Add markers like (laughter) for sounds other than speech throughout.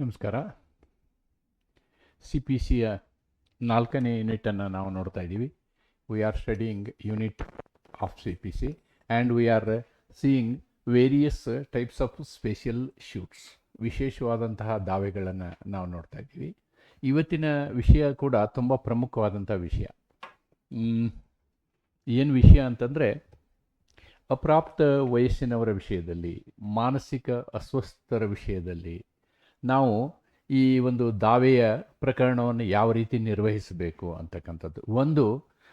ನಮಸ್ಕಾರ. C P ಸಿಯ ನಾಲ್ಕನೇ ಯೂನಿಟನ್ನು ನಾವು ನೋಡ್ತಾ ಇದ್ದೀವಿ. We are studying unit of C P C and we are seeing various types of special suits ವಿಶೇಷವಾದಂತಹ ದಾವೆಗಳನ್ನು ನಾವು ನೋಡ್ತಾ ಇದ್ದೀವಿ. ಇವತ್ತಿನ ವಿಷಯ ಕೂಡ ತುಂಬ ಪ್ರಮುಖವಾದಂಥ ವಿಷಯ. ಏನು ವಿಷಯ ಅಂತಂದರೆ ಅಪ್ರಾಪ್ತ ವಯಸ್ಸಿನವರ ವಿಷಯದಲ್ಲಿ, ಮಾನಸಿಕ ಅಸ್ವಸ್ಥರ ವಿಷಯದಲ್ಲಿ ನಾವು ಈ ಒಂದು ದಾವೆಯ ಪ್ರಕರಣವನ್ನು ಯಾವ ರೀತಿ ನಿರ್ವಹಿಸಬೇಕು ಅಂತಕ್ಕಂಥದ್ದು. ಒಂದು,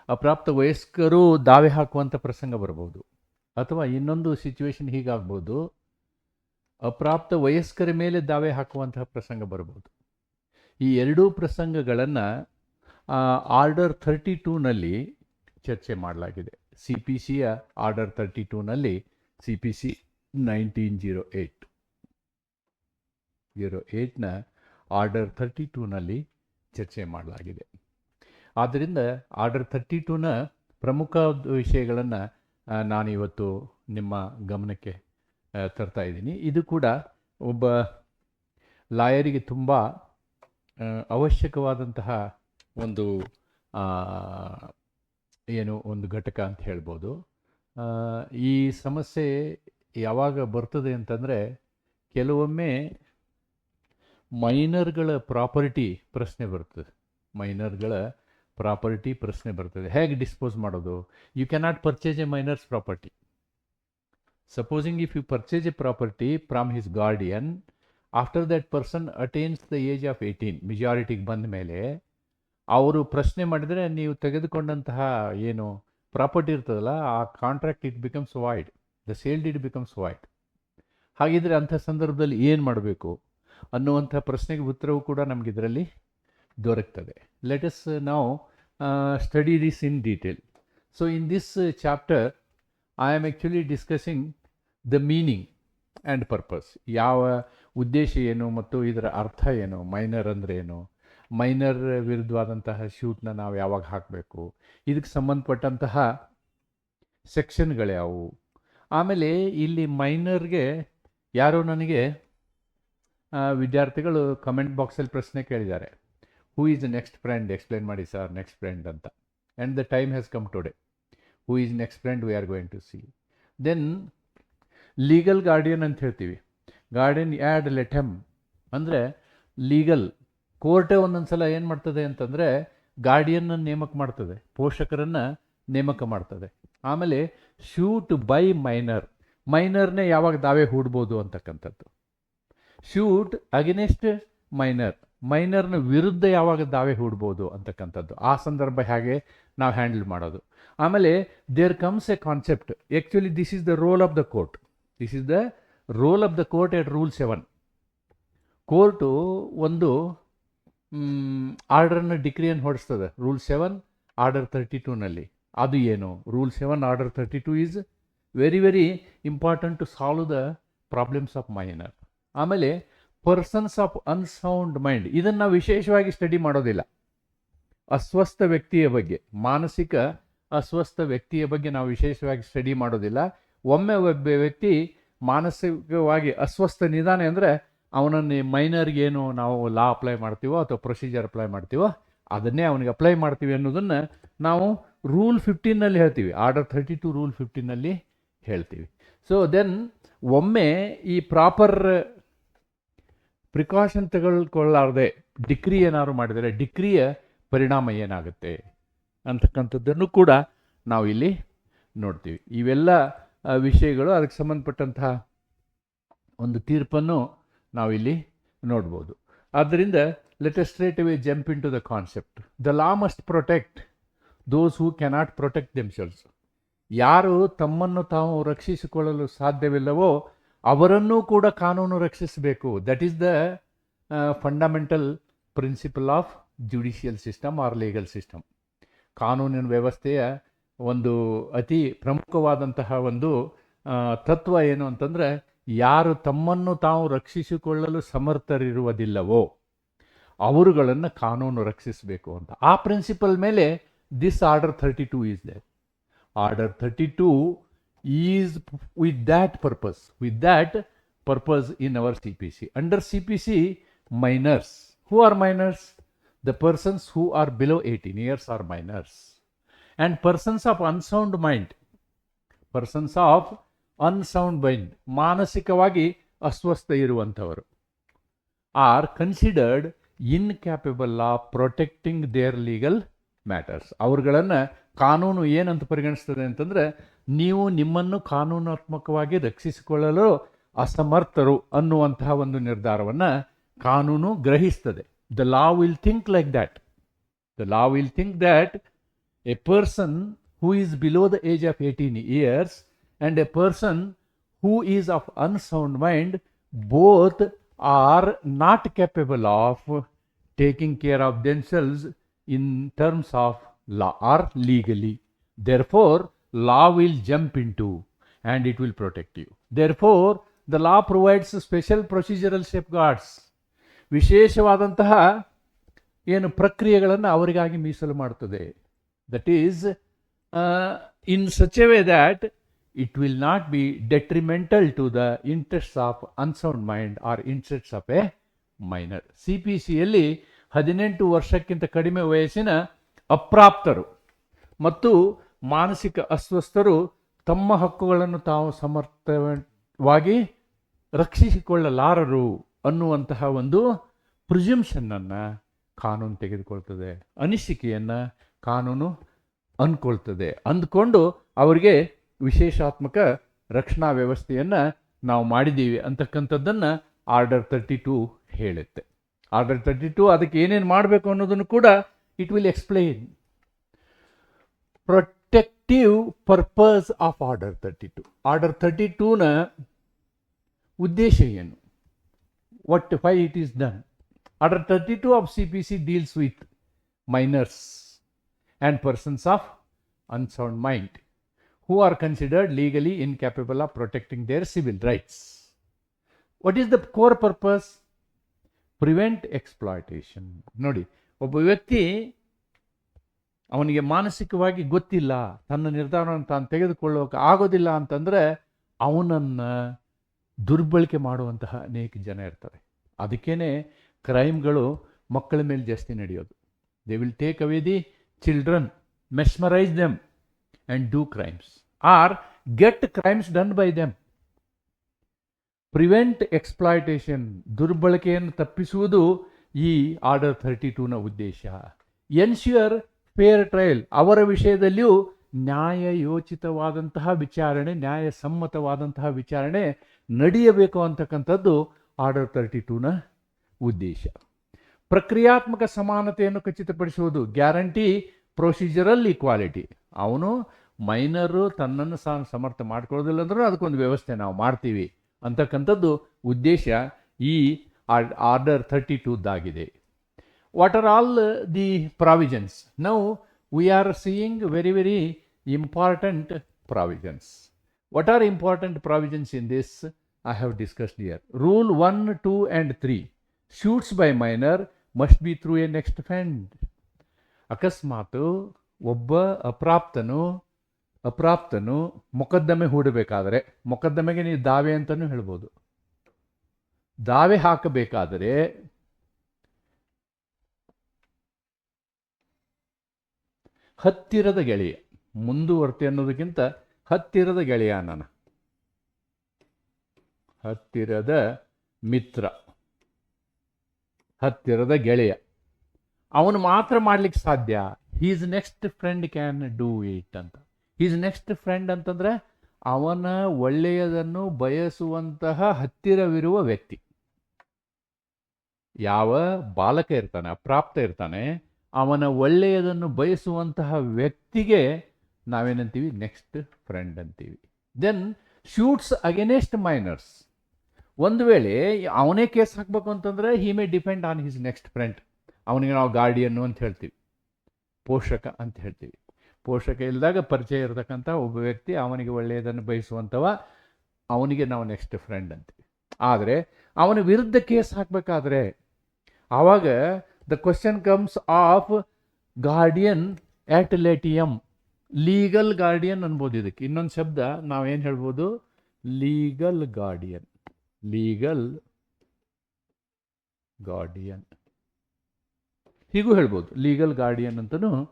ಅಪ್ರಾಪ್ತ ವಯಸ್ಕರು ದಾವೆ ಹಾಕುವಂಥ ಪ್ರಸಂಗ ಬರ್ಬೋದು ಅಥವಾ ಇನ್ನೊಂದು ಸಿಚುವೇಶನ್ ಹೀಗಾಗ್ಬೋದು. ಅಪ್ರಾಪ್ತ ವಯಸ್ಕರ ಮೇಲೆ ದಾವೆ ಹಾಕುವಂತಹ ಪ್ರಸಂಗ ಬರ್ಬೋದು ಈ ಎರಡೂ ಪ್ರಸಂಗಗಳನ್ನು ಆರ್ಡರ್ ಥರ್ಟಿ ಟೂನಲ್ಲಿ ಚರ್ಚೆ ಮಾಡಲಾಗಿದೆ. ಸಿ ಪಿ ಸಿಯ order thirty ಟೂನಲ್ಲಿ C P C nineteen zero eight zero ಏಯ್ಟ್ನ order thirty ಟೂನಲ್ಲಿ ಚರ್ಚೆ ಮಾಡಲಾಗಿದೆ. ಆದ್ದರಿಂದ ಆರ್ಡರ್ ಥರ್ಟಿ ಟೂನ ಪ್ರಮುಖ ವಿಷಯಗಳನ್ನು ನಾನಿವತ್ತು ನಿಮ್ಮ ಗಮನಕ್ಕೆ ತರ್ತಾ ಇದ್ದೀನಿ. ಇದು ಕೂಡ ಒಬ್ಬ ಲಾಯರಿಗೆ ತುಂಬ ಅವಶ್ಯಕವಾದಂತಹ ಒಂದು ಏನು ಒಂದು ಘಟಕ ಅಂತ ಹೇಳ್ಬೋದು. ಈ ಸಮಸ್ಯೆ ಯಾವಾಗ ಬರ್ತದೆ ಅಂತಂದರೆ, ಕೆಲವೊಮ್ಮೆ ಮೈನರ್ಗಳ ಪ್ರಾಪರ್ಟಿ ಪ್ರಶ್ನೆ ಬರ್ತದೆ ಮೈನರ್ಗಳ ಪ್ರಾಪರ್ಟಿ ಪ್ರಶ್ನೆ ಬರ್ತದೆ. ಹೇಗೆ ಡಿಸ್ಪೋಸ್ ಮಾಡೋದು? You cannot purchase a minor's property supposing if you purchase a property from his guardian after that person attains the age of eighteen ಮೆಜಾರಿಟಿಗೆ ಬಂದ ಮೇಲೆ ಅವರು ಪ್ರಶ್ನೆ ಮಾಡಿದರೆ ನೀವು ತೆಗೆದುಕೊಂಡಂತಹ ಏನು ಪ್ರಾಪರ್ಟಿ ಇರ್ತದಲ್ಲ, ಆ contract it becomes void the sold it becomes void ಹಾಗಿದ್ರೆ ಅಂಥ ಸಂದರ್ಭದಲ್ಲಿ ಏನು ಮಾಡಬೇಕು? ಅನ್ನುವಂಥ ಪ್ರಶ್ನೆಗೆ ಉತ್ತರವು ಕೂಡ ನಮಗೆ ಇದರಲ್ಲಿ ದೊರಕ್ತದೆ ಲೆಟ್ ಎಸ್ ನಾವು study this in detail so in this chapter I am actually discussing the meaning and purpose ಯಾವ ಉದ್ದೇಶ ಏನು ಮತ್ತು ಇದರ ಅರ್ಥ ಏನು ಮೈನರ್ ಅಂದರೆ ಏನು ಮೈನರ್ ವಿರುದ್ಧವಾದಂತಹ ಶೂಟ್ನ ನಾವು ಯಾವಾಗ ಹಾಕಬೇಕು, ಇದಕ್ಕೆ ಸಂಬಂಧಪಟ್ಟಂತಹ ಸೆಕ್ಷನ್ಗಳ್ಯಾವು ಆಮೇಲೆ ಇಲ್ಲಿ ಮೈನರ್ಗೆ ಯಾರೋ ನನಗೆ ವಿದ್ಯಾರ್ಥಿಗಳು ಕಮೆಂಟ್ ಬಾಕ್ಸಲ್ಲಿ ಪ್ರಶ್ನೆ ಕೇಳಿದ್ದಾರೆ. Who is next friend explain ಮಾಡಿ ಸರ್ ನೆಕ್ಸ್ಟ್ ಫ್ರೆಂಡ್ ಅಂತ. And the time has come today who is next friend we are going to see then legal guardian ಅಂತ ಹೇಳ್ತೀವಿ. ಗಾರ್ಡಿಯನ್ ಆ್ಯಡ್ ಲೆಟೆಮ್ ಅಂದರೆ ಲೀಗಲ್ ಕೋರ್ಟೇ ಒಂದೊಂದು ಸಲ ಏನು ಮಾಡ್ತದೆ ಅಂತಂದರೆ ಗಾರ್ಡಿಯನ್ನ ನೇಮಕ ಮಾಡ್ತದೆ, ಪೋಷಕರನ್ನು ನೇಮಕ ಮಾಡ್ತದೆ. ಆಮೇಲೆ ಶೂಟ್ ಬೈ ಮೈನರ್ ಮೈನರ್ನೇ ಯಾವಾಗ ದಾವೆ ಹೂಡ್ಬೋದು ಅಂತಕ್ಕಂಥದ್ದು. ಶೂಟ್ ಅಗೇನೆಸ್ಟ್ ಮೈನರ್ ಮೈನರ್ನ ವಿರುದ್ಧ ಯಾವಾಗ ದಾವೆ ಹೂಡ್ಬೋದು ಅಂತಕ್ಕಂಥದ್ದು. ಆ ಸಂದರ್ಭ ಹೇಗೆ ನಾವು ಹ್ಯಾಂಡಲ್ ಮಾಡೋದು. ಆಮೇಲೆ there comes a concept actually this is the role of the court this is the role of the court at rule seven court ಒಂದು ಆರ್ಡರ್ನ ಡಿಕ್ರಿಯನ್ನು ಹೊಡಿಸ್ತದೆ ರೂಲ್ ಸೆವೆನ್ ಆರ್ಡರ್ ತರ್ಟಿ ಟೂನಲ್ಲಿ ಅದು ಏನು? Rule seven order thirty two is very very important to solve the problems of minor ಆಮೇಲೆ persons of unsound mind ಇದನ್ನು ವಿಶೇಷವಾಗಿ ಸ್ಟಡಿ ಮಾಡೋದಿಲ್ಲ. ಅಸ್ವಸ್ಥ ವ್ಯಕ್ತಿಯ ಬಗ್ಗೆ, ಮಾನಸಿಕ ಅಸ್ವಸ್ಥ ವ್ಯಕ್ತಿಯ ಬಗ್ಗೆ ನಾವು ವಿಶೇಷವಾಗಿ ಸ್ಟಡಿ ಮಾಡೋದಿಲ್ಲ. ಒಮ್ಮೆ ಒಬ್ಬ ವ್ಯಕ್ತಿ ಮಾನಸಿಕವಾಗಿ ಅಸ್ವಸ್ಥ ನಿಧಾನ ಅಂದರೆ ಅವನನ್ನು ಮೈನರ್ಗೇನು ನಾವು ಲಾ ಅಪ್ಲೈ ಮಾಡ್ತೀವೋ ಅಥವಾ ಪ್ರೊಸೀಜರ್ ಅಪ್ಲೈ ಮಾಡ್ತೀವೋ ಅದನ್ನೇ ಅವನಿಗೆ ಅಪ್ಲೈ ಮಾಡ್ತೀವಿ ಅನ್ನೋದನ್ನು ನಾವು ರೂಲ್ ಫಿಫ್ಟೀನಲ್ಲಿ ಹೇಳ್ತೀವಿ. ಆರ್ಡರ್ ಥರ್ಟಿ ಟು ರೂಲ್ ಫಿಫ್ಟೀನಲ್ಲಿ ಹೇಳ್ತೀವಿ. ಸೊ ದೆನ್ ಒಮ್ಮೆ ಈ ಪ್ರಾಪರ್ ಪ್ರಿಕಾಷನ್ ತೆಗೆದುಕೊಳ್ಳಾರ್ದೆ ಡಿಕ್ರಿ ಏನಾದ್ರು ಮಾಡಿದರೆ ಡಿಕ್ರಿಯ ಪರಿಣಾಮ ಏನಾಗುತ್ತೆ ಅಂತಕ್ಕಂಥದ್ದನ್ನು ಕೂಡ ನಾವು ಇಲ್ಲಿ ನೋಡ್ತೀವಿ. ಇವೆಲ್ಲ ವಿಷಯಗಳು ಅದಕ್ಕೆ ಸಂಬಂಧಪಟ್ಟಂತಹ ಒಂದು ತೀರ್ಪನ್ನು ನಾವಿಲ್ಲಿ ನೋಡ್ಬೋದು. ಆದ್ದರಿಂದ let's straight away jump into the concept the law must protect those who cannot protect themselves ಯಾರು ತಮ್ಮನ್ನು ತಾವು ರಕ್ಷಿಸಿಕೊಳ್ಳಲು ಸಾಧ್ಯವಿಲ್ಲವೋ ಅವರನ್ನೂ ಕೂಡ ಕಾನೂನು ರಕ್ಷಿಸಬೇಕು. That is the fundamental principle of judicial system or legal system ಕಾನೂನಿನ ವ್ಯವಸ್ಥೆಯ ಒಂದು ಅತಿ ಪ್ರಮುಖವಾದಂತಹ ಒಂದು ತತ್ವ ಏನು ಅಂತಂದರೆ ಯಾರು ತಮ್ಮನ್ನು ತಾವು ರಕ್ಷಿಸಿಕೊಳ್ಳಲು ಸಮರ್ಥರಿರುವುದಿಲ್ಲವೋ ಅವರುಗಳನ್ನು ಕಾನೂನು ರಕ್ಷಿಸಬೇಕು ಅಂತ. ಆ ಪ್ರಿನ್ಸಿಪಲ್ ಮೇಲೆ this order thirty two is they order thirty two is with that purpose, with that purpose in our CPC. Under CPC, minors. Who are minors? The persons who are below 18 years are minors. And persons of unsound mind, persons of unsound mind, ಮಾನಸಿಕವಾಗಿ ಅಸ್ವಸ್ಥ ಇರುವಂಥವರು are considered incapable of protecting their legal matters ಅವ್ರುಗಳನ್ನು ಕಾನೂನು ಏನಂತ ಪರಿಗಣಿಸ್ತದೆ ಅಂತಂದರೆ ನೀವು ನಿಮ್ಮನ್ನು ಕಾನೂನಾತ್ಮಕವಾಗಿ ರಕ್ಷಿಸಿಕೊಳ್ಳಲು ಅಸಮರ್ಥರು ಅನ್ನುವಂತಹ ಒಂದು ನಿರ್ಧಾರವನ್ನು ಕಾನೂನು ಗ್ರಹಿಸ್ತದೆ the law will think like that the law will think that a person who is below the age of eighteen years and a person who is of unsound mind both are not capable of taking care of themselves in terms of law or legally. Therefore, law will jump into and it will protect you. Therefore, the law provides special procedural safeguards. ವಿಶೇಷವಾದಂತಹ ಏನು ಪ್ರಕ್ರಿಯೆಗಳನ್ನು ಅವರಿಗಾಗಿ ಮೀಸಲು ಮಾಡುತ್ತದೆ that is in such a way that it will not be detrimental to the interest of unsound mind or interest of a minor C P ಸಿಯಲ್ಲಿ ಹದಿನೆಂಟು ವರ್ಷಕ್ಕಿಂತ ಕಡಿಮೆ ವಯಸ್ಸಿನ ಅಪ್ರಾಪ್ತರು ಮತ್ತು ಮಾನಸಿಕ ಅಸ್ವಸ್ಥರು ತಮ್ಮ ಹಕ್ಕುಗಳನ್ನು ತಾವು ಸಮರ್ಥವಾಗಿ ರಕ್ಷಿಸಿಕೊಳ್ಳಲಾರರು ಅನ್ನುವಂತಹ ಒಂದು ಪ್ರಿಸಂಪ್ಷನ್ನನ್ನು ಕಾನೂನು ತೆಗೆದುಕೊಳ್ತದೆ. ಅನಿಸಿಕೆಯನ್ನು ಕಾನೂನು ಅಂದ್ಕೊಳ್ತದೆ. ಅಂದ್ಕೊಂಡು ಅವರಿಗೆ ವಿಶೇಷಾತ್ಮಕ ರಕ್ಷಣಾ ವ್ಯವಸ್ಥೆಯನ್ನು ನಾವು ಮಾಡಿದ್ದೀವಿ ಅಂತಕ್ಕಂಥದ್ದನ್ನು ಆರ್ಡರ್ ತರ್ಟಿ ಟೂ ಹೇಳುತ್ತೆ. ಆರ್ಡರ್ ತರ್ಟಿ ಟೂ ಅದಕ್ಕೆ ಏನೇನು ಮಾಡಬೇಕು ಅನ್ನೋದನ್ನು ಕೂಡ it will explain. Protective purpose of order thirty two order thirty ಟೂನ ಉದ್ದೇಶ ಏನು what why it is done. Order 32 of CPC deals with minors and persons of unsound mind who are considered legally incapable of protecting their civil rights. What is the core purpose? Prevent exploitation. ನೋಡಿ ಒಬ್ಬ ವ್ಯಕ್ತಿ ಅವನಿಗೆ ಮಾನಸಿಕವಾಗಿ ಗೊತ್ತಿಲ್ಲ, ತನ್ನ ನಿರ್ಧಾರವನ್ನು ತಾನು ತೆಗೆದುಕೊಳ್ಳೋಕೆ ಆಗೋದಿಲ್ಲ ಅಂತಂದರೆ ಅವನನ್ನು ದುರ್ಬಳಕೆ ಮಾಡುವಂತಹ ಅನೇಕ ಜನ ಇರ್ತಾರೆ. ಅದಕ್ಕೇ ಕ್ರೈಮ್ಗಳು ಮಕ್ಕಳ ಮೇಲೆ ಜಾಸ್ತಿ ನಡೆಯೋದು. They will take away the children mesmerize them and do crimes or get crimes done by them prevent exploitation ದುರ್ಬಳಕೆಯನ್ನು ತಪ್ಪಿಸುವುದು ಈ ಆರ್ಡರ್ ಥರ್ಟಿ ಟೂನ ಉದ್ದೇಶ. ಎನ್ಶ್ಯೂರ್ ಫೇರ್ ಟ್ರಯಲ್ ಅವರ ವಿಷಯದಲ್ಲಿಯೂ ನ್ಯಾಯಯೋಚಿತವಾದಂತಹ ವಿಚಾರಣೆ, ನ್ಯಾಯಸಮ್ಮತವಾದಂತಹ ವಿಚಾರಣೆ ನಡೆಯಬೇಕು ಅಂತಕ್ಕಂಥದ್ದು ಆರ್ಡರ್ ತರ್ಟಿ ಟೂನ ಉದ್ದೇಶ. ಪ್ರಕ್ರಿಯಾತ್ಮಕ ಸಮಾನತೆಯನ್ನು ಖಚಿತಪಡಿಸುವುದು ಗ್ಯಾರಂಟಿ ಪ್ರೊಸೀಜರಲ್ ಈಕ್ವಾಲಿಟಿ ಅವನು ಮೈನರು ತನ್ನನ್ನು ಸಹ ಸಮರ್ಥ ಮಾಡ್ಕೊಳ್ಳೋದಿಲ್ಲ ಅಂದ್ರೂ ಅದಕ್ಕೊಂದು ವ್ಯವಸ್ಥೆ ನಾವು ಮಾಡ್ತೀವಿ ಅಂತಕ್ಕಂಥದ್ದು ಉದ್ದೇಶ ಈ ಆರ್ಡರ್ ಥರ್ಟಿ ಟೂದ್ದಾಗಿದೆ what are all the provisions? Now, we are seeing very, very important provisions. What are important provisions in this? I have discussed here. Rule 1, 2, and 3. Shoots by minor must be through a next friend. ಅಕಸ್ಮಾತು ಒಬ್ಬ ಅಪ್ರಾಪ್ತನು ಅಪ್ರಾಪ್ತನು ಮೊಕದ್ದಮೆ ಹೂಡಬೇಕಾದರೆ ಮೊಕದ್ದಮೆಗೆ ನೀವು ದಾವೆ ಅಂತಲೂ ಹೇಳ್ಬೋದು ದಾವೆ ಹಾಕಬೇಕಾದರೆ ಹತ್ತಿರದ ಗೆಳೆಯ. ಮುಂದುವರ್ತಿ ಅನ್ನೋದಕ್ಕಿಂತ ಹತ್ತಿರದ ಗೆಳೆಯ ನಾನು. ಹತ್ತಿರದ ಮಿತ್ರ. ಹತ್ತಿರದ ಗೆಳೆಯ. ಅವನು ಮಾತ್ರ ಮಾಡ್ಲಿಕ್ಕೆ ಸಾಧ್ಯ. He's next friend can do it ಅಂತ. ಹೀಸ್ ನೆಕ್ಸ್ಟ್ ಫ್ರೆಂಡ್ ಅಂತಂದರೆ ಅವನ ಒಳ್ಳೆಯದನ್ನು ಬಯಸುವಂತಹ ಹತ್ತಿರವಿರುವ ವ್ಯಕ್ತಿ. ಯಾವ ಬಾಲಕ ಇರ್ತಾನೆ, ಅಪ್ರಾಪ್ತ ಇರ್ತಾನೆ ಅವನ ಒಳ್ಳೆಯದನ್ನು ಬಯಸುವಂತಹ ವ್ಯಕ್ತಿಗೆ ನಾವೇನಂತೀವಿ? ನೆಕ್ಸ್ಟ್ ಫ್ರೆಂಡ್ ಅಂತೀವಿ. ದೆನ್ ಶೂಟ್ಸ್ ಅಗೇನೆಸ್ಟ್ ಮೈನರ್ಸ್ ಒಂದು ವೇಳೆ ಅವನೇ ಕೇಸ್ ಹಾಕಬೇಕು ಅಂತಂದರೆ he may depend on his next friend ಅವನಿಗೆ ನಾವು ಗಾರ್ಡಿಯನ್ನು ಅಂತ ಹೇಳ್ತೀವಿ. ಪೋಷಕ ಅಂತ ಹೇಳ್ತೀವಿ. ಪೋಷಕ ಇಲ್ಲದಾಗ ಪರಿಚಯ ಇರತಕ್ಕಂಥ ಒಬ್ಬ ವ್ಯಕ್ತಿ ಅವನಿಗೆ ಒಳ್ಳೆಯದನ್ನು ಬಯಸುವಂಥವ ಅವನಿಗೆ ನಾವು ನೆಕ್ಸ್ಟ್ ಫ್ರೆಂಡ್ ಅಂತೀವಿ. ಆದರೆ ಅವನ ವಿರುದ್ಧ ಕೇಸ್ ಹಾಕಬೇಕಾದ್ರೆ ಆವಾಗ the question comes of guardian at latium. Legal guardian ಅನ್ಬೋದು ಇದಕ್ಕೆ. ಇನ್ನೊಂದು ಶಬ್ದ, ನಾವೇನು ಹೇಳ್ಬೋದು? ಲೀಗಲ್ ಗಾರ್ಡಿಯನ್ ಲೀಗಲ್ ಗಾರ್ಡಿಯನ್ ಹೀಗೂ ಹೇಳ್ಬೋದು. ಲೀಗಲ್ ಗಾರ್ಡಿಯನ್ ಅಂತಲೂ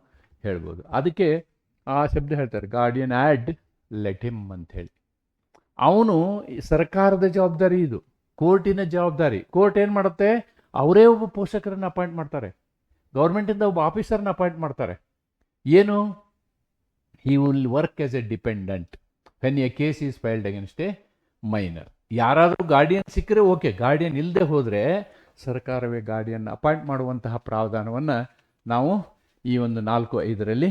ಹೇಳ್ಬೋದು. ಅದಕ್ಕೆ ಆ ಶಬ್ದ ಹೇಳ್ತಾರೆ. ಗಾರ್ಡಿಯನ್ ಆ್ಯಡ್ ಲೆಟ್ ಹಿಮ್ ಅಂತ ಹೇಳಿ ಅವನು ಸರ್ಕಾರದ ಜವಾಬ್ದಾರಿ ಇದು. ಕೋರ್ಟಿನ ಜವಾಬ್ದಾರಿ. ಕೋರ್ಟ್ ಏನು ಮಾಡುತ್ತೆ? ಅವರೇ ಒಬ್ಬ ಪೋಷಕರನ್ನು ಅಪಾಯಿಂಟ್ ಮಾಡ್ತಾರೆ. ಗೌರ್ಮೆಂಟಿಂದ ಒಬ್ಬ ಆಫೀಸರ್ನ ಅಪಾಯಿಂಟ್ ಮಾಡ್ತಾರೆ. ಏನು? He will work as a dependent when a case is filed against a minor ಯಾರಾದರೂ ಗಾರ್ಡಿಯನ್ ಸಿಕ್ಕರೆ ಓಕೆ ಗಾರ್ಡಿಯನ್ ಇಲ್ಲದೆ ಹೋದರೆ ಸರ್ಕಾರವೇ ಗಾರ್ಡಿಯನ್ ಅಪಾಯಿಂಟ್ ಮಾಡುವಂತಹ ಪ್ರಾವಧಾನವನ್ನು ನಾವು ಈ ಒಂದು ನಾಲ್ಕು ಐದರಲ್ಲಿ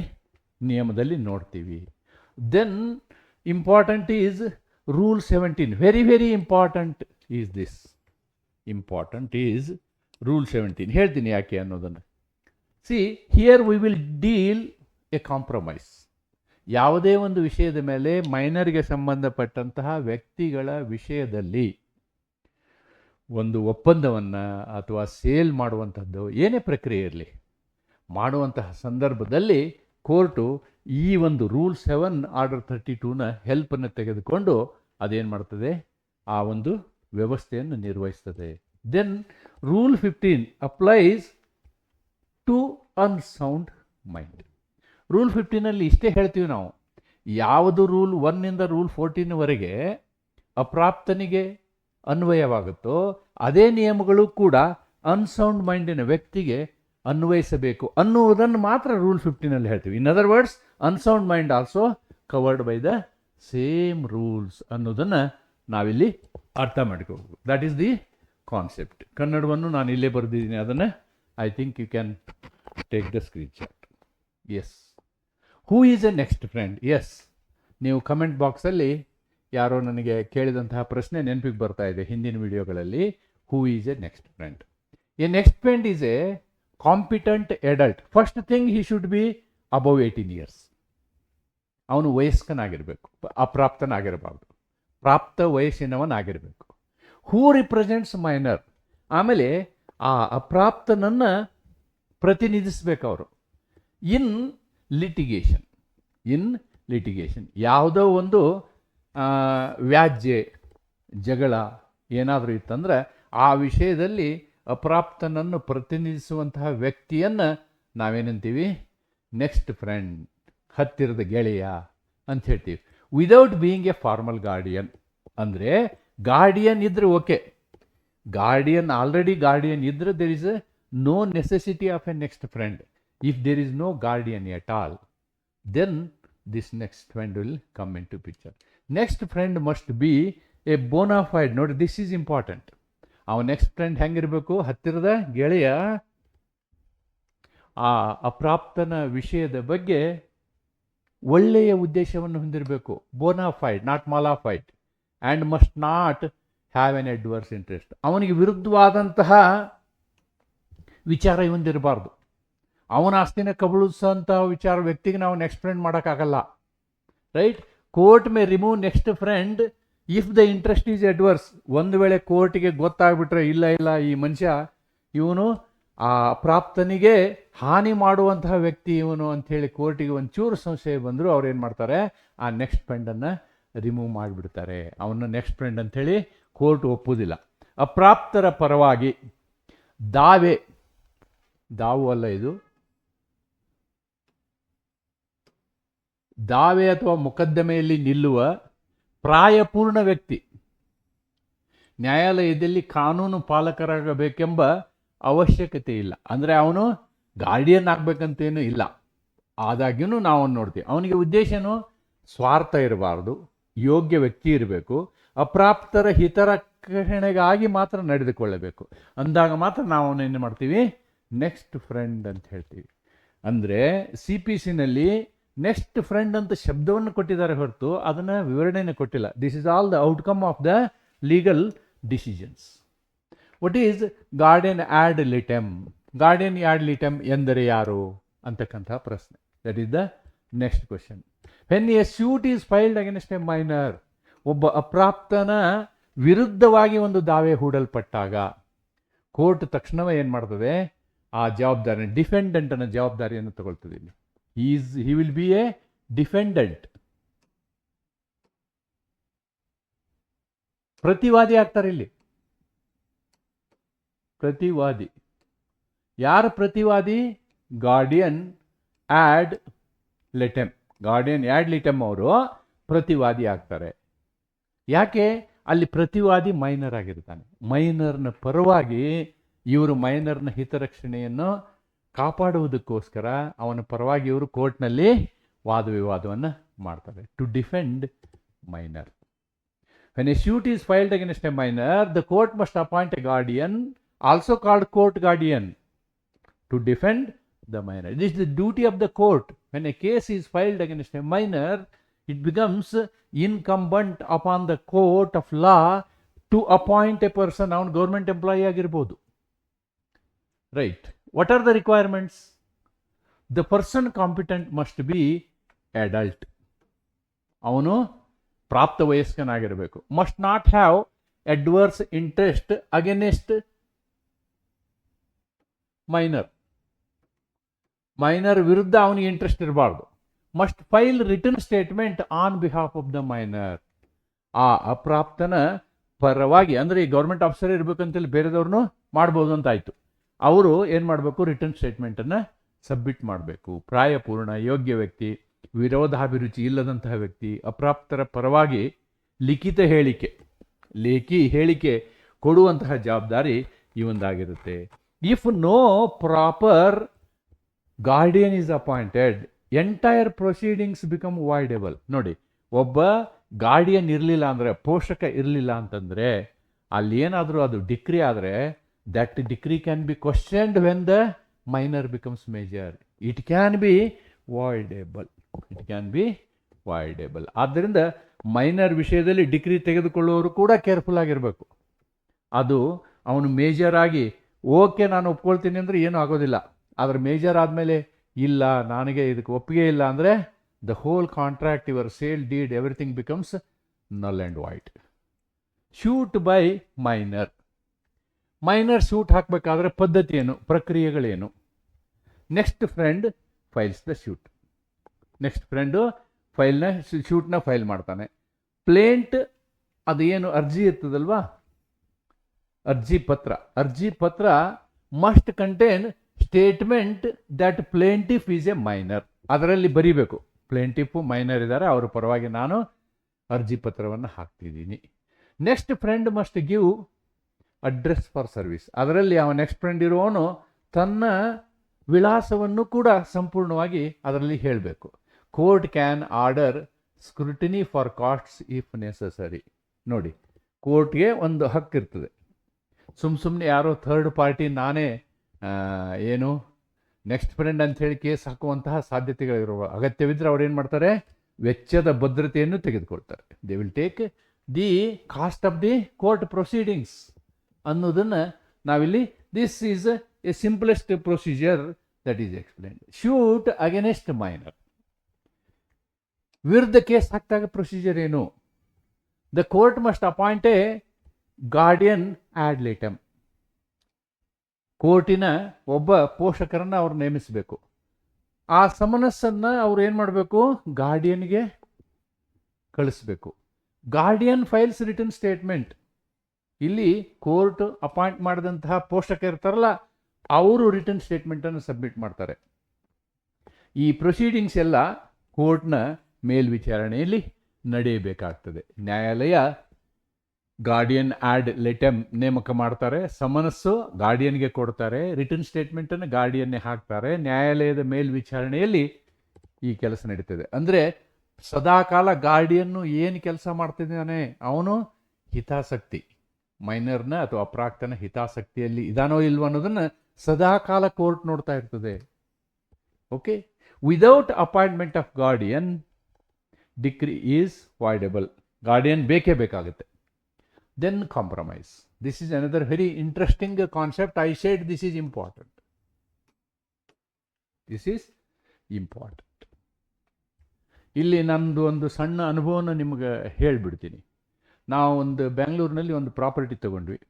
ನಿಯಮದಲ್ಲಿ ನೋಡ್ತೀವಿ. Then important is rule seventeen very very important is this important is rule seventeen ಹೇಳ್ತೀನಿ ಯಾಕೆ ಅನ್ನೋದನ್ನು. See here we will deal a compromise ಯಾವುದೇ ಒಂದು ವಿಷಯದ ಮೇಲೆ ಮೈನರ್ಗೆ ಸಂಬಂಧಪಟ್ಟಂತಹ ವ್ಯಕ್ತಿಗಳ ವಿಷಯದಲ್ಲಿ ಒಂದು ಒಪ್ಪಂದವನ್ನು ಅಥವಾ ಸೇಲ್ ಮಾಡುವಂಥದ್ದು ಏನೇ ಪ್ರಕ್ರಿಯೆ ಇರಲಿ, ಮಾಡುವಂತಹ ಸಂದರ್ಭದಲ್ಲಿ ಕೋರ್ಟು ಈ ಒಂದು ರೂಲ್ ಸೆವೆನ್ ಆರ್ಡರ್ ಥರ್ಟಿ ಟೂನ ಹೆಲ್ಪನ್ನು ತೆಗೆದುಕೊಂಡು ಅದೇನು ಮಾಡ್ತದೆ? ಆ ಒಂದು ವ್ಯವಸ್ಥೆಯನ್ನು ನಿರ್ವಹಿಸ್ತದೆ. Then rule fifteen applies to unsound mind rule ಫಿಫ್ಟೀನಲ್ಲಿ ಇಷ್ಟೇ ಹೇಳ್ತೀವಿ ನಾವು. ಯಾವುದು ರೂಲ್ ಒನ್ನಿಂದ ರೂಲ್ ಫೋರ್ಟೀನ್ವರೆಗೆ ಅಪ್ರಾಪ್ತನಿಗೆ ಅನ್ವಯವಾಗುತ್ತೋ ಅದೇ ನಿಯಮಗಳು ಕೂಡ ಅನ್ಸೌಂಡ್ ಮೈಂಡಿನ ವ್ಯಕ್ತಿಗೆ ಅನ್ವಯಿಸಬೇಕು ಅನ್ನುವುದನ್ನು ಮಾತ್ರ ರೂಲ್ ಫಿಫ್ಟೀನಲ್ಲಿ ಹೇಳ್ತೀವಿ. In other words unsound mind also covered by the same rules ಅನ್ನೋದನ್ನು ನಾವಿಲ್ಲಿ ಅರ್ಥ ಮಾಡ್ಕೋಬೇಕು ದಟ್ ಈಸ್ ದಿ ಕಾನ್ಸೆಪ್ಟ್ ಕನ್ನಡವನ್ನು ನಾನು ಇಲ್ಲೇ ಬರೆದಿದ್ದೀನಿ. ಅದನ್ನು I think you can take the screenshot as who is a next friend yes ನೀವು ಕಮೆಂಟ್ ಬಾಕ್ಸಲ್ಲಿ ಯಾರೋ ನನಗೆ ಕೇಳಿದಂತಹ ಪ್ರಶ್ನೆ ನೆನಪಿಗೆ ಬರ್ತಾ ಇದೆ ಹಿಂದಿನ ವಿಡಿಯೋಗಳಲ್ಲಿ. Who is a next friend a next friend is a competent adult first thing he should be above eighteen years ಅವನು ವಯಸ್ಕನಾಗಿರಬೇಕು, ಅಪ್ರಾಪ್ತನಾಗಿರಬಾರ್ದು. ಪ್ರಾಪ್ತ ವಯಸ್ಸಿನವನಾಗಿರಬೇಕು. ಹೂ ರಿಪ್ರೆಸೆಂಟ್ಸ್ ಮೈನರ್ ಆಮೇಲೆ ಆ ಅಪ್ರಾಪ್ತನನ್ನು ಪ್ರತಿನಿಧಿಸ್ಬೇಕು ಅವರು ಇನ್ ಲಿಟಿಗೇಷನ್ ಇನ್ ಲಿಟಿಗೇಷನ್ ಯಾವುದೋ ಒಂದು ವ್ಯಾಜ್ಯ, ಜಗಳ ಏನಾದರೂ ಇತ್ತಂದ್ರೆ ಆ ವಿಷಯದಲ್ಲಿ ಅಪ್ರಾಪ್ತನನ್ನು ಪ್ರತಿನಿಧಿಸುವಂತಹ ವ್ಯಕ್ತಿಯನ್ನು ನಾವೇನಂತೀವಿ? ನೆಕ್ಸ್ಟ್ ಫ್ರೆಂಡ್ ಹತ್ತಿರದ ಗೆಳೆಯ ಅಂತ ಹೇಳ್ತೀವಿ. Without being a formal guardian ಅಂದರೆ ಗಾರ್ಡಿಯನ್ ಇದ್ರೆ ಓಕೆ ಗಾರ್ಡಿಯನ್ ಆಲ್ರೆಡಿ ಗಾರ್ಡಿಯನ್ ಇದ್ರೆ there is a no necessity of a next friend if there is no guardian at all then this next friend will come in to picture next friend must be a bona fide ನೋಡಿ this is important ಅವ next friend ಹೆಂಗಿರಬೇಕು? ಹತ್ತಿರದ ಗೆಳೆಯ, ಆ ಅಪ್ರಾಪ್ತನ ವಿಷಯದ ಬಗ್ಗೆ ಒಳ್ಳೆಯ ಉದ್ದೇಶವನ್ನು ಹೊಂದಿರಬೇಕು. Bona fide not mala fide and must not have an adverse interest ಅವನಿಗೆ ವಿರುದ್ಧವಾದಂತಹ ವಿಚಾರ ಇವಂದಿರಬಾರ್ದು. ಅವನ ಆಸ್ತಿನ ಕಬಳಿಸೋಂಥ ವಿಚಾರ ವ್ಯಕ್ತಿಗೆ ನಾವು ನೆಕ್ಸ್ಟ್ ಫ್ರೆಂಡ್ ಮಾಡೋಕ್ಕಾಗಲ್ಲ. Right court may remove next friend if the interest is adverse ಒಂದು ವೇಳೆ ಕೋರ್ಟಿಗೆ ಗೊತ್ತಾಗ್ಬಿಟ್ರೆ ಇಲ್ಲ ಇಲ್ಲ, ಈ ಮನುಷ್ಯ, ಇವನು ಆ ಪ್ರಾಪ್ತನಿಗೆ ಹಾನಿ ಮಾಡುವಂತಹ ವ್ಯಕ್ತಿ ಇವನು ಅಂಥೇಳಿ ಕೋರ್ಟಿಗೆ ಒಂಚೂರು ಸಂಶಯ ಬಂದರೂ ಅವ್ರು ಏನು ಮಾಡ್ತಾರೆ? ಆ ನೆಕ್ಸ್ಟ್ ಫ್ರೆಂಡನ್ನು ರಿಮೂವ್ ಮಾಡಿಬಿಡ್ತಾರೆ. ಅವನ್ನ ನೆಕ್ಸ್ಟ್ ಫ್ರೆಂಡ್ ಅಂಥೇಳಿ ಕೋರ್ಟ್ ಒಪ್ಪುವುದಿಲ್ಲ ಅಪ್ರಾಪ್ತರ ಪರವಾಗಿ ದಾವೆ, ದಾವು ಅಲ್ಲ ಇದು. ದಾವೆ ಅಥವಾ ಮೊಕದ್ದಮೆಯಲ್ಲಿ ನಿಲ್ಲುವ ಪ್ರಾಯಪೂರ್ಣ ವ್ಯಕ್ತಿ. ನ್ಯಾಯಾಲಯದಲ್ಲಿ ಕಾನೂನು ಪಾಲಕರಾಗಬೇಕೆಂಬ ಅವಶ್ಯಕತೆ ಇಲ್ಲ. ಅಂದರೆ ಅವನು ಗಾರ್ಡಿಯನ್ ಆಗಬೇಕಂತೇನೂ ಇಲ್ಲ. ಆದಾಗ್ಯೂ ನಾವು ಅವ್ನು ನೋಡ್ತೀವಿ. ಅವನಿಗೆ ಉದ್ದೇಶನೂ ಸ್ವಾರ್ಥ ಇರಬಾರ್ದು. ಯೋಗ್ಯ ವ್ಯಕ್ತಿ ಇರಬೇಕು, ಅಪ್ರಾಪ್ತರ ಹಿತರಕ್ಷಣೆಗಾಗಿ ಮಾತ್ರ ನಡೆದುಕೊಳ್ಳಬೇಕು. ಅಂದಾಗ ಮಾತ್ರ ನಾವು ಏನು ಮಾಡ್ತೀವಿ ನೆಕ್ಸ್ಟ್ ಫ್ರೆಂಡ್ ಅಂತ ಹೇಳ್ತೀವಿ. ಅಂದರೆ ಸಿ ಪಿ ಸಿನಲ್ಲಿ ನೆಕ್ಸ್ಟ್ ಫ್ರೆಂಡ್ ಅಂತ ಶಬ್ದವನ್ನು ಕೊಟ್ಟಿದ್ದಾರೆ ಹೊರತು ಅದನ್ನು ವಿವರಣೆಯನ್ನು ಕೊಟ್ಟಿಲ್ಲ. This is all the outcome of the legal decisions what is guardian ad litem guardian ad litem ಎಂದರೆ ಯಾರು? ಅಂತಕ್ಕಂಥ ಪ್ರಶ್ನೆ. That is the next question when a suit is filed against a minor ಒಬ್ಬ ಅಪ್ರಾಪ್ತನ ವಿರುದ್ಧವಾಗಿ ಒಂದು ದಾವೆ ಹೂಡಲ್ಪಟ್ಟಾಗ ಕೋರ್ಟ್ ತಕ್ಷಣವೇ ಏನು ಮಾಡ್ತದೆ? ಆ ಜವಾಬ್ದಾರಿ ಡಿಫೆಂಡೆಂಟನ ಜವಾಬ್ದಾರಿಯನ್ನು ತಗೊಳ್ತದೆ ಇಲ್ಲಿ. Is he will be a defendant. ಪ್ರತಿವಾದಿ ಆಗ್ತಾರೆ ಇಲ್ಲಿ. ಪ್ರತಿವಾದಿ. ಯಾರ ಪ್ರತಿವಾದಿ? Guardian ad litem guardian ad litem ಅವರು ಪ್ರತಿವಾದಿ ಆಗ್ತಾರೆ. ಯಾಕೆ? ಅಲ್ಲಿ ಪ್ರತಿವಾದಿ ಮೈನರ್ ಆಗಿರ್ತಾನೆ. ಮೈನರ್ನ ಪರವಾಗಿ ಇವರು ಮೈನರ್ನ ಹಿತರಕ್ಷಣೆಯನ್ನು ಕಾಪಾಡುವುದಕ್ಕೋಸ್ಕರ ಅವನ ಪರವಾಗಿ ಇವರು ಕೋರ್ಟ್ನಲ್ಲಿ ವಾದ ವಿವಾದವನ್ನು ಮಾಡ್ತಾರೆ. To defend minor. When a suit is filed against a minor the court must appoint a guardian also called court guardian to defend the minor. It is the duty of the court. When a case is filed against a minor, it becomes incumbent upon the court of law to appoint a person ಅವನು government employee ಆಗಿರ್ಬೋದು right what are the requirements the person competent must be adult ಅವನು ಪ್ರಾಪ್ತ ವಯಸ್ಕನಾಗಿರಬೇಕು must not have adverse interest against minor Minor ವಿರುದ್ಧ ಅವನಿಗೆ interest ಇರಬಾರ್ದು. Must file return statement on behalf of the minor ಆ ಅಪ್ರಾಪ್ತನ ಪರವಾಗಿ, ಅಂದರೆ ಈ ಗೌರ್ಮೆಂಟ್ ಆಫೀಸರ್ ಇರಬೇಕಂತೇಳಿ ಬೇರೆದವ್ರನ್ನೂ ಮಾಡ್ಬೋದು ಅಂತ ಆಯಿತು. ಅವರು ಏನು ಮಾಡಬೇಕು? ರಿಟರ್ನ್ ಸ್ಟೇಟ್ಮೆಂಟನ್ನು ಸಬ್ಮಿಟ್ ಮಾಡಬೇಕು. ಪ್ರಾಯಪೂರ್ಣ ಯೋಗ್ಯ ವ್ಯಕ್ತಿ, ವಿರೋಧಾಭಿರುಚಿ ಇಲ್ಲದಂತಹ ವ್ಯಕ್ತಿ, ಅಪ್ರಾಪ್ತರ ಪರವಾಗಿ ಲಿಖಿತ ಹೇಳಿಕೆ. ಲೇಖಿ ಹೇಳಿಕೆ ಕೊಡುವಂತಹ ಜವಾಬ್ದಾರಿ ಈ ಒಂದಾಗಿರುತ್ತೆ if no proper guardian is appointed entire proceedings become voidable ನೋಡಿ, ಒಬ್ಬ ಗಾರ್ಡಿಯನ್ ಇರಲಿಲ್ಲ ಅಂದರೆ, ಪೋಷಕ ಇರಲಿಲ್ಲ ಅಂತಂದರೆ, ಅಲ್ಲಿ ಏನಾದರೂ ಅದು ಡಿಕ್ರಿ ಆದರೆ that decree can be questioned when the minor becomes major it can be voidable it can be voidable ಆದ್ದರಿಂದ ಮೈನರ್ ವಿಷಯದಲ್ಲಿ ಡಿಗ್ರಿ ತೆಗೆದುಕೊಳ್ಳುವವರು ಕೂಡ ಕೇರ್ಫುಲ್ ಆಗಿರಬೇಕು. ಅದು ಅವನು ಮೇಜರ್ ಆಗಿ ಓಕೆ ನಾನು ಒಪ್ಕೊಳ್ತೀನಿ ಅಂದರೆ ಏನೂ ಆಗೋದಿಲ್ಲ. ಆದರೆ ಮೇಜರ್ ಆದಮೇಲೆ ಇಲ್ಲ, ನನಗೆ ಇದಕ್ಕೆ ಒಪ್ಪಿಗೆ ಇಲ್ಲ ಅಂದರೆ the whole contract your sale deed everything becomes null and void suit by minor minor suit ಹಾಕಬೇಕಾದ್ರೆ ಪದ್ಧತಿ ಏನು ಪ್ರಕ್ರಿಯೆಗಳೇನು? Next friend files the suit next friend ಫೈಲ್ನ ಶೂಟ್ನ ಫೈಲ್ ಮಾಡ್ತಾನೆ. ಪ್ಲೇಂಟ್ ಅದು ಏನು ಅರ್ಜಿ ಇರ್ತದಲ್ವಾ? ಅರ್ಜಿ ಪತ್ರ. ಅರ್ಜಿ ಪತ್ರ must contain statement that plaintiff is a minor ಅದರಲ್ಲಿ ಬರೀಬೇಕು. ಪ್ಲೇಂಟಿಫು ಮೈನರ್ ಇದ್ದಾರೆ. ಅವರ ಪರವಾಗಿ ನಾನು ಅರ್ಜಿ ಪತ್ರವನ್ನು ಹಾಕ್ತಿದ್ದೀನಿ. Next friend must give address for service ಅದರಲ್ಲಿ ಅವ ನೆಕ್ಸ್ಟ್ ಫ್ರೆಂಡ್ ಇರುವವನು ತನ್ನ ವಿಳಾಸವನ್ನು ಕೂಡ ಸಂಪೂರ್ಣವಾಗಿ ಅದರಲ್ಲಿ ಹೇಳಬೇಕು. Court can order scrutiny for costs if necessary ನೋಡಿ ಕೋರ್ಟ್ಗೆ ಒಂದು ಹಕ್ಕಿರ್ತದೆ. ಸುಮ್ಮ ಸುಮ್ಮನೆ ಯಾರೋ ಥರ್ಡ್ ಪಾರ್ಟಿ ನಾನೇ ಏನು? ನೆಕ್ಸ್ಟ್ ಫ್ರೆಂಡ್ ಅಂತ ಹೇಳಿ ಕೇಸ್ ಹಾಕುವಂತಹ ಸಾಧ್ಯತೆಗಳಿರುವ ಅಗತ್ಯವಿದ್ದರೆ ಅವ್ರು ಏನು ಮಾಡ್ತಾರೆ? ವೆಚ್ಚದ ಭದ್ರತೆಯನ್ನು ತೆಗೆದುಕೊಳ್ತಾರೆ. They will take the cost of the court proceedings ಅನ್ನೋದನ್ನು ನಾವಿಲ್ಲಿ this is a simplest procedure that is explain suit against minor ವಿರುದ್ಧ ಕೇಸ್ ಹಾಕಿದಾಗ ಪ್ರೊಸೀಜರ್ ಏನು? The court must appoint a guardian ad ಕೋರ್ಟಿನ ಒಬ್ಬ ಪೋಷಕರನ್ನು ಅವ್ರು ನೇಮಿಸಬೇಕು. ಆ ಸಮನಸ್ಸನ್ನು ಅವ್ರು ಏನು ಮಾಡಬೇಕು? ಗಾರ್ಡಿಯನ್ಗೆ ಕಳಿಸ್ಬೇಕು. Guardian files return statement. ಇಲ್ಲಿ ಕೋರ್ಟ್ ಅಪಾಯಿಂಟ್ ಮಾಡಿದಂತಹ ಪೋಷಕ ಇರ್ತಾರಲ್ಲ, ಅವರು ರಿಟರ್ನ್ ಸ್ಟೇಟ್ಮೆಂಟನ್ನು ಸಬ್ಮಿಟ್ ಮಾಡ್ತಾರೆ. ಈ ಪ್ರೊಸೀಡಿಂಗ್ಸ್ ಎಲ್ಲ ಕೋರ್ಟ್ನ ಮೇಲ್ವಿಚಾರಣೆಯಲ್ಲಿ ನಡೆಯಬೇಕಾಗ್ತದೆ. ನ್ಯಾಯಾಲಯ ಗಾರ್ಡಿಯನ್ ಆ್ಯಡ್ ಲೆಟಮ್ ನೇಮಕ ಮಾಡ್ತಾರೆ. ಸಮನಸ್ಸು ಗಾರ್ಡಿಯನ್ಗೆ ಕೊಡ್ತಾರೆ. ರಿಟರ್ನ್ ಸ್ಟೇಟ್ಮೆಂಟನ್ನು ಗಾರ್ಡಿಯನ್ನೇ ಹಾಕ್ತಾರೆ. ನ್ಯಾಯಾಲಯದ ಮೇಲ್ವಿಚಾರಣೆಯಲ್ಲಿ ಈ ಕೆಲಸ ನಡೀತದೆ. ಅಂದರೆ ಸದಾಕಾಲ ಗಾರ್ಡಿಯನ್ನು ಏನು ಕೆಲಸ ಮಾಡ್ತಿದ್ದಾನೆ? ಅವನು ಹಿತಾಸಕ್ತಿ. ಮೈನರ್ನ ಅಥವಾ ಅಪ್ರಾಕ್ತನ ಹಿತಾಸಕ್ತಿಯಲ್ಲಿ ಇದಾನೋ ಇಲ್ವೋ ಅನ್ನೋದನ್ನು ಸದಾಕಾಲ ಕೋರ್ಟ್ ನೋಡ್ತಾ ಇರ್ತದೆ. Okay without appointment of guardian decree is voidable guardian ಬೇಕೇ ಬೇಕಾಗುತ್ತೆ. Then compromise. This is another very interesting concept. I said this is important. This is important. ಇಲ್ಲಿ ನನ್ನದು ಒಂದು ಸಣ್ಣ ಅನುಭವನ ನಿಮಗೆ ಹೇಳಿಬಿಡ್ತೀನಿ ನಾವು ಒಂದು ಬೆಂಗಳೂರಿನಲ್ಲಿ ಒಂದು ಪ್ರಾಪರ್ಟಿ ತಗೊಂಡ್ವಿ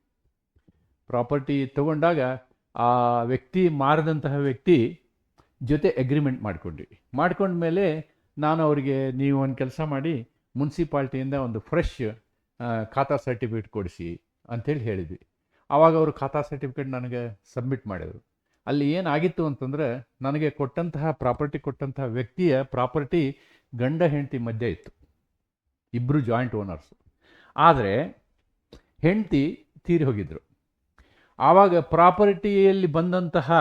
ಪ್ರಾಪರ್ಟಿ ತಗೊಂಡಾಗ ಆ ವ್ಯಕ್ತಿ, ಮಾರಿದಂತಹ ವ್ಯಕ್ತಿ ಜೊತೆ ಅಗ್ರಿಮೆಂಟ್ ಮಾಡ್ಕೊಂಡ್ವಿ ಮೇಲೆ ನಾನು ಅವರಿಗೆ, ನೀವು ಒಂದು ಕೆಲಸ ಮಾಡಿ ಮುನ್ಸಿಪಾಲ್ಟಿಯಿಂದ ಒಂದು ಫ್ರೆಶ್ ಖಾತಾ ಸರ್ಟಿಫಿಕೇಟ್ ಕೊಡಿಸಿ ಅಂಥೇಳಿ ಹೇಳಿದ್ವಿ. ಆವಾಗ ಅವರು ಖಾತಾ ಸರ್ಟಿಫಿಕೇಟ್ ನನಗೆ ಸಬ್ಮಿಟ್ ಮಾಡಿದರು. ಅಲ್ಲಿ ಏನಾಗಿತ್ತು ಅಂತಂದರೆ ನನಗೆ ಕೊಟ್ಟಂತಹ ಪ್ರಾಪರ್ಟಿ ಕೊಟ್ಟಂತಹ ವ್ಯಕ್ತಿಯ ಪ್ರಾಪರ್ಟಿ ಗಂಡ ಹೆಂಡತಿ ಮಧ್ಯೆ ಇತ್ತು. ಇಬ್ಬರು ಜಾಯಿಂಟ್ ಓನರ್ಸು. ಆದರೆ ಹೆಂಡತಿ ತೀರಿ ಹೋಗಿದ್ರು. ಆವಾಗ ಪ್ರಾಪರ್ಟಿಯಲ್ಲಿ ಬಂದಂತಹ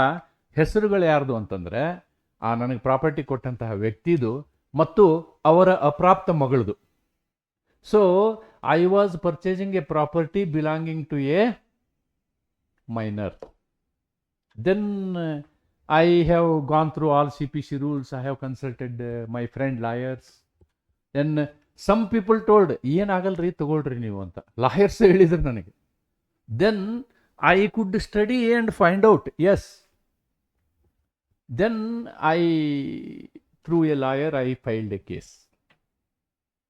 ಹೆಸರುಗಳು ಯಾರ್ದು ಅಂತಂದರೆ ಆ ನನಗೆ ಪ್ರಾಪರ್ಟಿ ಕೊಟ್ಟಂತಹ ವ್ಯಕ್ತಿದು ಮತ್ತು ಅವರ ಅಪ್ರಾಪ್ತ ಮಗಳದು. So I was purchasing a property belonging to a minor then I have gone through all C P C rules I have consulted my friend lawyers then some people told ಏನಾಗಲ್ರಿ ತಗೊಳ್ರಿ ನೀವು ಅಂತ lawyers (laughs) ಹೇಳಿದ್ರು ನನಗೆ then I could study and find out as then I through a lawyer I filed a case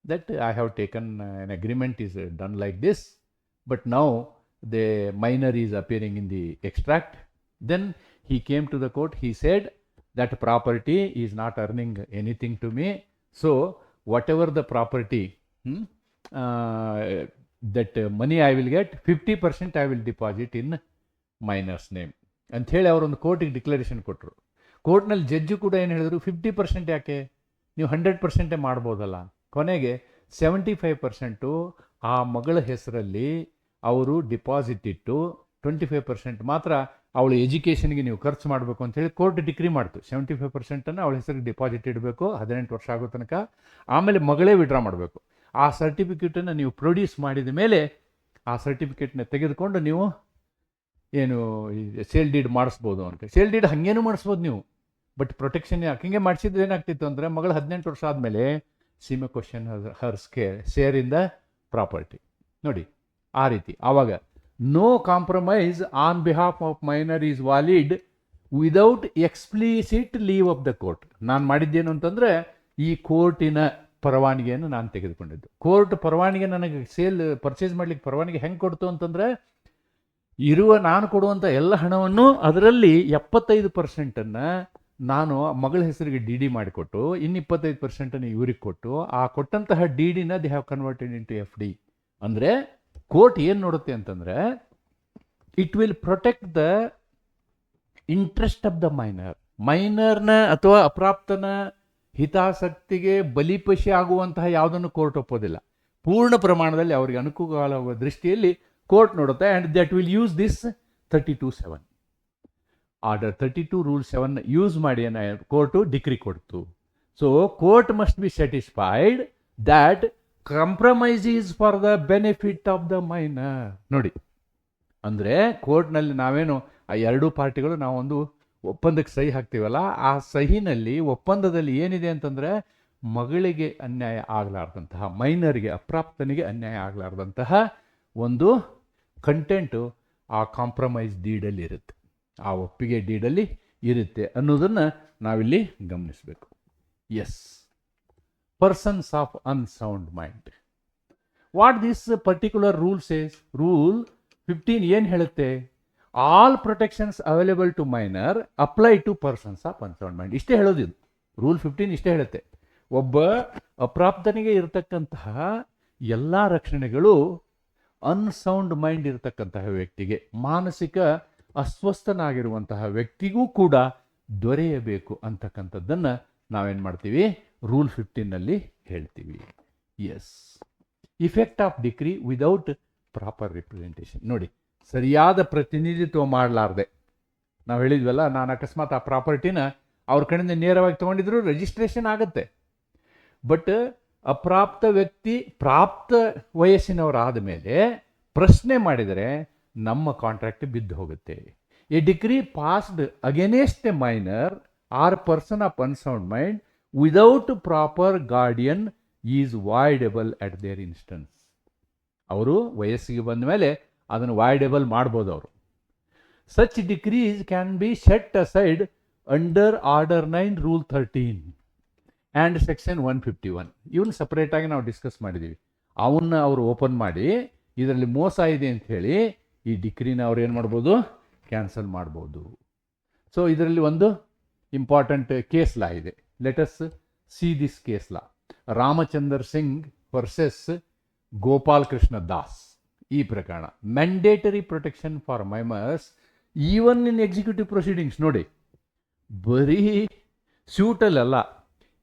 that I have taken uh, an agreement is uh, done like this, but now the minor is appearing in the extract. Then he came to the court, he said that property is not earning anything to me. So, whatever the property, hmm, uh, that uh, money I will get, 50% I will deposit in minor's name. ಅಂತ ಹೇಳಿ ಅವರೊಂದು ಕೋರ್ಟಿಗೆ declaration ಕೊಟ್ಟರು ಕೋರ್ಟ್ನಲ್ಲಿ judge ಕೂಡ ಏನು ಹೇಳಿದ್ರು fifty percent ಯಾಕೆ ನೀವು ಹಂಡ್ರೆಡ್ ಪರ್ಸೆಂಟೇ ಮಾಡ್ಬೋದಲ್ಲ ಕೊನೆಗೆ ಸೆವೆಂಟಿ ಫೈವ್ ಪರ್ಸೆಂಟು ಆ ಮಗಳ ಹೆಸರಲ್ಲಿ ಅವರು ಡಿಪಾಸಿಟ್ ಇಟ್ಟು ಟ್ವೆಂಟಿ ಫೈವ್ ಪರ್ಸೆಂಟ್ ಮಾತ್ರ ಅವಳ ಎಜುಕೇಷನ್ಗೆ ನೀವು ಖರ್ಚು ಮಾಡಬೇಕು ಅಂತೇಳಿ ಕೋರ್ಟ್ ಡಿಕ್ರಿ ಮಾಡ್ತು. ಸೆವೆಂಟಿ ಫೈವ್ ಪರ್ಸೆಂಟನ್ನು ಅವಳ ಹೆಸರಿಗೆ ಡಿಪಾಸಿಟ್ ಇಡಬೇಕು, ಹದಿನೆಂಟು ವರ್ಷ ಆಗೋ ತನಕ. ಆಮೇಲೆ ಮಗಳೇ ವಿಡ್ರಾ ಮಾಡಬೇಕು. ಆ ಸರ್ಟಿಫಿಕೇಟನ್ನು ನೀವು ಪ್ರೊಡ್ಯೂಸ್ ಮಾಡಿದ ಮೇಲೆ ಆ ಸರ್ಟಿಫಿಕೇಟ್ನ ತೆಗೆದುಕೊಂಡು ನೀವು ಏನು ಸೇಲ್ ಡೀಡ್ ಮಾಡಿಸ್ಬೋದು ಅಂತ. ಸೇಲ್ ಡೀಡ್ ಹಾಗೇನು ಮಾಡಿಸ್ಬೋದು ನೀವು. ಬಟ್ ಪ್ರೊಟೆಕ್ಷನ್ ಯಾಕೆ? ಹಿಂಗೆ ಮಾಡಿಸಿದ್ರೆ ಏನಾಗ್ತಿತ್ತು ಅಂದರೆ ಮಗಳು ಹದಿನೆಂಟು ವರ್ಷ ಆದಮೇಲೆ she may question her scare share in the property ನೋಡಿ, ಆ ರೀತಿ. ಆವಾಗ no compromise on behalf of minor is valid without explicit leave of the court ನಾನು ಮಾಡಿದ್ದೇನು ಅಂತಂದರೆ, ಈ ಕೋರ್ಟಿನ ಪರವಾನಗಿಯನ್ನು ನಾನು ತೆಗೆದುಕೊಂಡಿದ್ದು. ಕೋರ್ಟ್ ಪರವಾನಿಗೆ ನನಗೆ ಸೇಲ್ ಪರ್ಚೇಸ್ ಮಾಡ್ಲಿಕ್ಕೆ ಪರವಾನಗಿ ಹೆಂಗೆ ಕೊಡ್ತು ಅಂತಂದರೆ, ಇರುವ ನಾನು ಕೊಡುವಂಥ ಎಲ್ಲ ಹಣವನ್ನು ಅದರಲ್ಲಿ ಎಪ್ಪತ್ತೈದು ಪರ್ಸೆಂಟನ್ನು ನಾನು ಮಗಳ ಹೆಸರಿಗೆ ಡಿ ಡಿ ಮಾಡಿಕೊಟ್ಟು, ಇನ್ನು ಇಪ್ಪತ್ತೈದು ಪರ್ಸೆಂಟನ್ನು ಇವ್ರಿಗೆ ಕೊಟ್ಟು, ಆ ಕೊಟ್ಟಂತಹ D ಡಿನ they have converted into F D. ಅಂದರೆ, ಕೋರ್ಟ್ ಏನು ನೋಡುತ್ತೆ ಅಂತಂದರೆ it will protect the interest of the minor ಮೈನರ್ನ ಅಥವಾ ಅಪ್ರಾಪ್ತನ ಹಿತಾಸಕ್ತಿಗೆ ಬಲಿಪಶಿ ಆಗುವಂತಹ ಯಾವುದನ್ನು ಕೋರ್ಟ್ ಒಪ್ಪೋದಿಲ್ಲ. ಪೂರ್ಣ ಪ್ರಮಾಣದಲ್ಲಿ ಅವರಿಗೆ ಅನುಕೂಲವಾಗುವ ದೃಷ್ಟಿಯಲ್ಲಿ court ನೋಡುತ್ತೆ and that will use this thirty two seven order thirty two rule seven use ಮಾಡಿ ಕೋರ್ಟು ಡಿಕ್ರಿ ಕೊಡ್ತು. So court must be satisfied that compromise is for the benefit of the minor ನೋಡಿ, ಅಂದರೆ ಕೋರ್ಟ್ನಲ್ಲಿ ನಾವೇನು ಆ ಎರಡೂ ಪಾರ್ಟಿಗಳು ನಾವೊಂದು ಒಪ್ಪಂದಕ್ಕೆ ಸಹಿ ಹಾಕ್ತೀವಲ್ಲ, ಆ ಸಹಿನಲ್ಲಿ ಒಪ್ಪಂದದಲ್ಲಿ ಏನಿದೆ ಅಂತಂದರೆ ಮಗಳಿಗೆ ಅನ್ಯಾಯ ಆಗಲಾರ್ದಂತಹ, ಮೈನರಿಗೆ, ಅಪ್ರಾಪ್ತನಿಗೆ ಅನ್ಯಾಯ ಆಗಲಾರ್ದಂತಹ ಒಂದು ಕಂಟೆಂಟು ಆ ಕಾಂಪ್ರಮೈಸ್ ಡೀಡಲ್ಲಿ ಇರುತ್ತೆ ಆ ಒಪ್ಪಿಗೆ ಡೀಡಲ್ಲಿ ಇರುತ್ತೆ ಅನ್ನೋದನ್ನು ನಾವಿಲ್ಲಿ ಗಮನಿಸಬೇಕು. Yes persons of unsound mind what this particular rules says rule fifteen ಏನು ಹೇಳುತ್ತೆ? All protections available to minor apply to persons of unsound mind ಇಷ್ಟೇ ಹೇಳೋದು ಇದು. ರೂಲ್ ಫಿಫ್ಟೀನ್ ಇಷ್ಟೇ ಹೇಳುತ್ತೆ. ಒಬ್ಬ ಅಪ್ರಾಪ್ತನಿಗೆ ಇರತಕ್ಕಂತಹ ಎಲ್ಲ ರಕ್ಷಣೆಗಳು ಅನ್ಸೌಂಡ್ ಮೈಂಡ್ ಇರತಕ್ಕಂತಹ ವ್ಯಕ್ತಿಗೆ. ಮಾನಸಿಕ ಅಸ್ವಸ್ಥನಾಗಿರುವಂತಹ ವ್ಯಕ್ತಿಗೂ ಕೂಡ ದೊರೆಯಬೇಕು ಅಂತಕ್ಕಂಥದ್ದನ್ನು ನಾವೇನು ಮಾಡ್ತೀವಿ? ರೂಲ್ ಫಿಫ್ಟೀನಲ್ಲಿ ಹೇಳ್ತೀವಿ. Yes effect of decree without proper representation ನೋಡಿ, ಸರಿಯಾದ ಪ್ರತಿನಿಧಿತ್ವ ಮಾಡಲಾರ್ದೆ. ನಾವು ಹೇಳಿದ್ವಲ್ಲ, ನಾನು ಅಕಸ್ಮಾತ್ ಆ ಪ್ರಾಪರ್ಟಿನ ಅವ್ರ ಕಡೆಯಿಂದ ನೇರವಾಗಿ ತೊಗೊಂಡಿದ್ರು ರಿಜಿಸ್ಟ್ರೇಷನ್ ಆಗುತ್ತೆ. ಬಟ್ ಅಪ್ರಾಪ್ತ ವ್ಯಕ್ತಿ ಪ್ರಾಪ್ತ ವಯಸ್ಸಿನವರಾದ ಮೇಲೆ ಪ್ರಶ್ನೆ ಮಾಡಿದರೆ ನಮ್ಮ ಕಾಂಟ್ರಾಕ್ಟ್ ಬಿದ್ದು ಹೋಗುತ್ತೆ. A decree passed against a minor or person of unsound mind without proper guardian is voidable at their instance ಅವರು ವಯಸ್ಸಿಗೆ ಬಂದ ಮೇಲೆ ಅದನ್ನು ವಾಯ್ಡೆಬಲ್ ಮಾಡ್ಬೋದು ಅವರು. Such decrees can be set aside under order nine rule thirteen and section one fifty one ಇವನ್ನ ಸಪ್ರೇಟಾಗಿ ನಾವು ಡಿಸ್ಕಸ್ ಮಾಡಿದ್ದೀವಿ ಅವನ್ನ ಅವರು ಓಪನ್ ಮಾಡಿ, ಇದರಲ್ಲಿ ಮೋಸ ಇದೆ ಅಂತ ಹೇಳಿ ಈ ಡಿಗ್ರಿನ ಅವ್ರು ಏನು ಮಾಡ್ಬೋದು? ಕ್ಯಾನ್ಸಲ್ ಮಾಡ್ಬೋದು. ಸೊ ಇದರಲ್ಲಿ ಒಂದು ಇಂಪಾರ್ಟೆಂಟ್ ಕೇಸ್ ಲಾ ಇದೆ. Let's see this case law Ramchander Singh versus Gopal Krishna Das. ಈ ಪ್ರಕರಣ. Mandatory protection for minors even in executive proceedings ನೋಡಿ. ಬರೀ ಸ್ಯೂಟಲ್ಲಲ್ಲ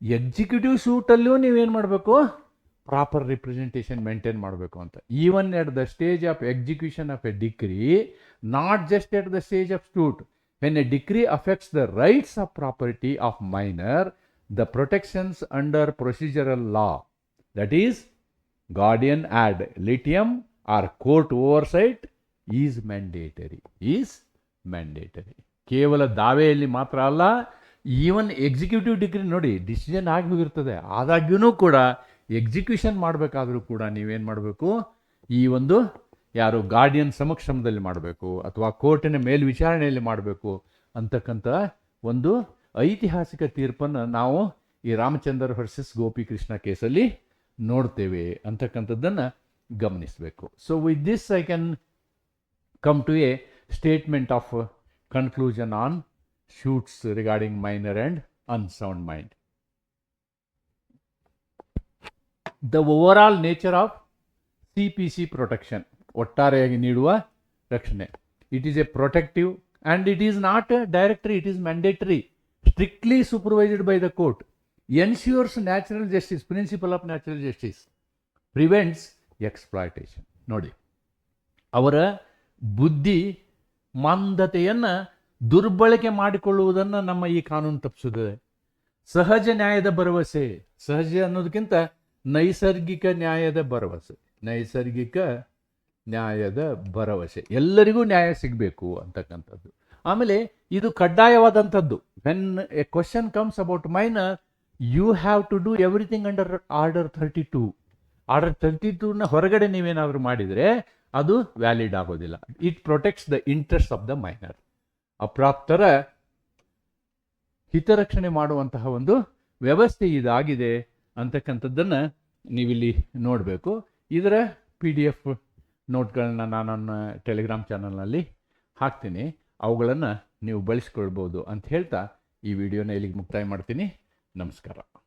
ಎಕ್ಸಿಕ್ಯೂಟಿವ್ ಸೂಟಲ್ಲೂ ನೀವೇನು ಮಾಡಬೇಕು? ಪ್ರಾಪರ್ ರಿಪ್ರೆಸೆಂಟೇಷನ್ ಮೇಂಟೈನ್ ಮಾಡಬೇಕು ಅಂತ. Even at the stage of execution of a decree not just at the stage of suit when a decree affects the rights of property of minor the protections under procedural law that is guardian ad litem or court oversight is mandatory is mandatory ಕೇವಲ ದಾವೆಯಲ್ಲಿ ಮಾತ್ರ ಅಲ್ಲ even executive degree ನೋಡಿ decision ಆಗಿ ಹೋಗಿರ್ತದೆ. ಆದಾಗ್ಯೂ ಕೂಡ execution ಮಾಡಬೇಕಾದರೂ ಕೂಡ ನೀವೇನು ಮಾಡಬೇಕು? ಈ ಒಂದು ಯಾರು ಗಾರ್ಡಿಯನ್ ಸಮಕ್ಷಮದಲ್ಲಿ ಮಾಡಬೇಕು ಅಥವಾ ಕೋರ್ಟಿನ ಮೇಲ್ವಿಚಾರಣೆಯಲ್ಲಿ ಮಾಡಬೇಕು ಅಂತಕ್ಕಂಥ ಒಂದು ಐತಿಹಾಸಿಕ ತೀರ್ಪನ್ನು ನಾವು ಈ ರಾಮಚಂದ್ರ ವರ್ಸಸ್ ಗೋಪಿಕೃಷ್ಣ ಕೇಸಲ್ಲಿ ನೋಡ್ತೇವೆ ಅಂತಕ್ಕಂಥದ್ದನ್ನು ಗಮನಿಸಬೇಕು. So with this I can come to a statement of conclusion on suits regarding minor and unsound mind the overall nature of C P C protection ಒಟ್ಟಾರೆಯಾಗಿ ನೀಡುವ ರಕ್ಷಣೆ. It is a protective and it is not directory it is mandatory strictly supervised by the court ensures natural justice principle of natural justice prevents exploitation ನೋಡಿ, ಅವರ ಬುದ್ಧಿ ಮಂದತೆಯನ್ನು ದುರ್ಬಳಕೆ ಮಾಡಿಕೊಳ್ಳುವುದನ್ನು ನಮ್ಮ ಈ ಕಾನೂನು ತಪ್ಪಿಸುತ್ತದೆ. ಸಹಜ ನ್ಯಾಯದ ಭರವಸೆ, ಸಹಜ ಅನ್ನೋದಕ್ಕಿಂತ ನೈಸರ್ಗಿಕ ನ್ಯಾಯದ ಭರವಸೆ, ನೈಸರ್ಗಿಕ ನ್ಯಾಯದ ಭರವಸೆ. ಎಲ್ಲರಿಗೂ ನ್ಯಾಯ ಸಿಗಬೇಕು ಅಂತಕ್ಕಂಥದ್ದು. ಆಮೇಲೆ ಇದು ಕಡ್ಡಾಯವಾದಂಥದ್ದು. When a question comes about minor you have to do everything under order thirty two order thirty ಟೂನ ಹೊರಗಡೆ ನೀವೇನಾದರೂ ಮಾಡಿದರೆ ಅದು ವ್ಯಾಲಿಡ್ ಆಗೋದಿಲ್ಲ. It protects the interest of the minor ಅಪ್ರಾಪ್ತರ ಹಿತರಕ್ಷಣೆ ಮಾಡುವಂತಹ ಒಂದು ವ್ಯವಸ್ಥೆ ಇದಾಗಿದೆ ಅಂತಕ್ಕಂಥದ್ದನ್ನು ನೀವಿಲ್ಲಿ ನೋಡಬೇಕು. ಇದರ ಪಿ ಡಿ ಎಫ್ ನೋಟ್ಗಳನ್ನ ನಾನು ನನ್ನ ಟೆಲಿಗ್ರಾಮ್ ಚಾನಲ್ನಲ್ಲಿ ಹಾಕ್ತೀನಿ. ಅವುಗಳನ್ನು ನೀವು ಬಳಸ್ಕೊಳ್ಬೋದು ಅಂತ ಹೇಳ್ತಾ ಈ ವಿಡಿಯೋನ ಇಲ್ಲಿಗೆ ಮುಕ್ತಾಯ ಮಾಡ್ತೀನಿ. ನಮಸ್ಕಾರ.